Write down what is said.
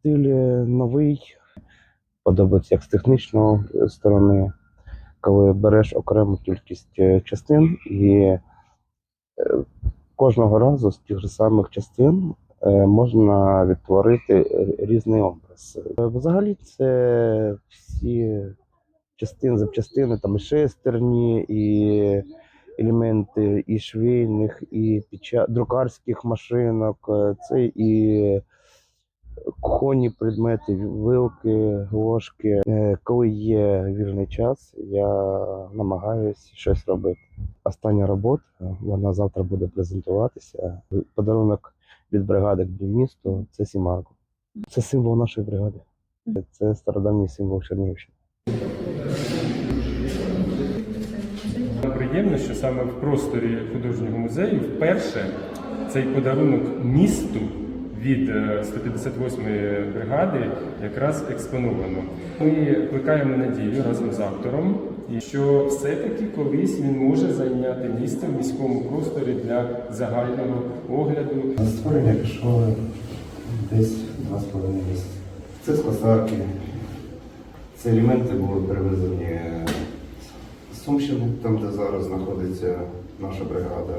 стиль е, новий, подобається як з технічної сторони, коли береш окрему кількість е, частин і е, кожного разу з тих самих частин е, можна відтворити е, різний образ. Е, Взагалі, це всі частини, запчастини, там і шестерні, і елементи і швейних, і печа... друкарських машинок, е, це і кухонні предмети, вилки, ложки. Е, Коли є вільний час, я намагаюся щось робити. Остання робота, вона завтра буде презентуватися. Подарунок від бригади для місту це Сімаку. Це символ нашої бригади. Це стародавній символ Чернігівщини. Приємно, що саме в просторі художнього музею вперше цей подарунок місту від е, 158-ї бригади якраз експоновано. Ми плекаємо надію разом з автором, що все-таки колись він може зайняти місце в міському просторі для загального огляду. Створення пішло десь два з половиною місяці. Це скосарки. Ці елементи були перевезені з Сумщини, там, де зараз знаходиться наша бригада.